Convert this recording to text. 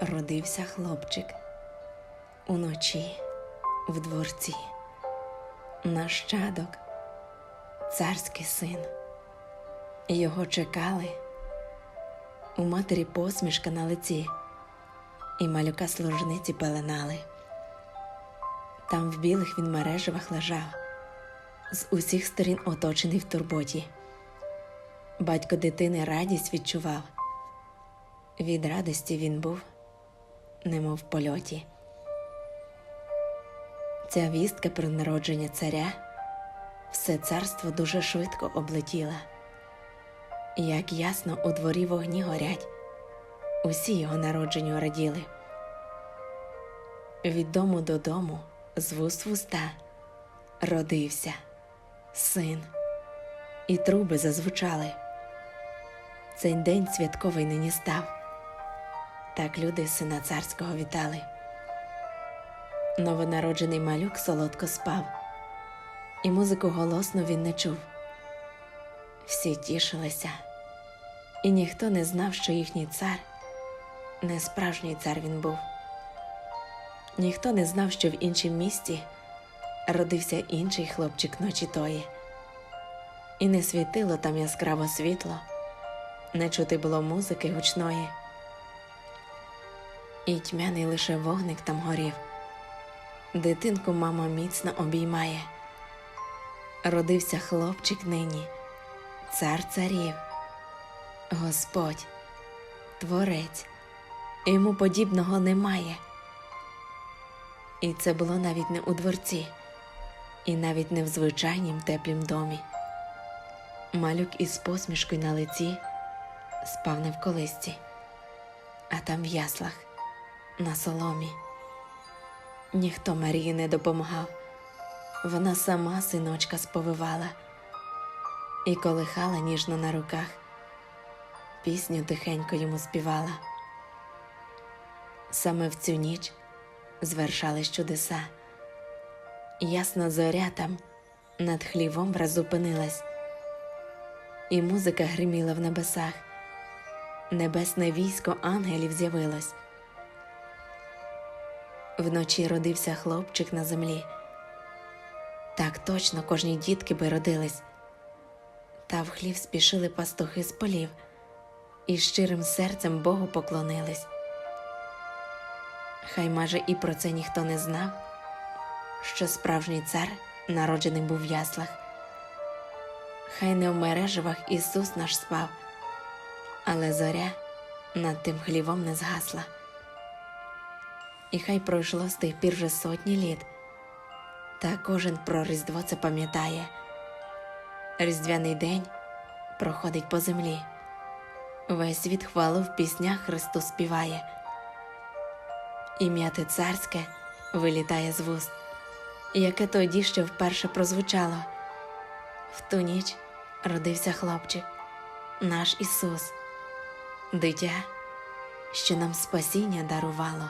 родився хлопчик уночі в дворці, нащадок, царський син. Його чекали, у матері посмішка на лиці, і малюка служниці пеленали. Там в білих він мережевах лежав, з усіх сторін оточений в турботі. Батько дитини радість відчував. Від радості він був, немов польоті. Ця вістка про народження царя все царство дуже швидко облетіла. Як ясно у дворі вогні горять, усі його народженню раділи. Від дому додому, з вуст в уста, родився син, і труби зазвучали. Цей день святковий нині став. Так люди сина царського вітали. Новонароджений малюк солодко спав, і музику голосно він не чув. Всі тішилися, і ніхто не знав, що їхній цар не справжній цар він був. Ніхто не знав, що в іншім місті родився інший хлопчик ночі тої, і не світило там яскраво світло, не чути було музики гучної, і тьмяний лише вогник там горів. Дитинку мама міцно обіймає. Родився хлопчик нині, цар царів, Господь, Творець, йому подібного немає. І це було навіть не у дворці, і навіть не в звичайнім теплім домі. Малюк із посмішкою на лиці спав не в колисці, а там в яслах, на соломі. Ніхто Марії не допомагав, вона сама синочка сповивала і колихала ніжно на руках, пісню тихенько йому співала. Саме в цю ніч звершались чудеса. Ясна зоря там над хлівом враз зупинилась, і музика гриміла в небесах, небесне військо ангелів з'явилось. Вночі родився хлопчик на землі. Так точно кожній дітки би родились. Та в хлів спішили пастухи з полів і щирим серцем Богу поклонились. Хай майже і про це ніхто не знав, що справжній цар народжений був в яслах. Хай не в мереживах Ісус наш спав, але зоря над тим хлівом не згасла. І хай пройшло з тих пір вже сотні літ, та кожен про Різдво це пам'ятає. Різдвяний день проходить по землі, весь світ хвалу в піснях Христу співає. Ім'я те царське вилітає з вуст, яке тоді ще вперше прозвучало. В ту ніч родився хлопчик, наш Ісус, дитя, що нам спасіння дарувало.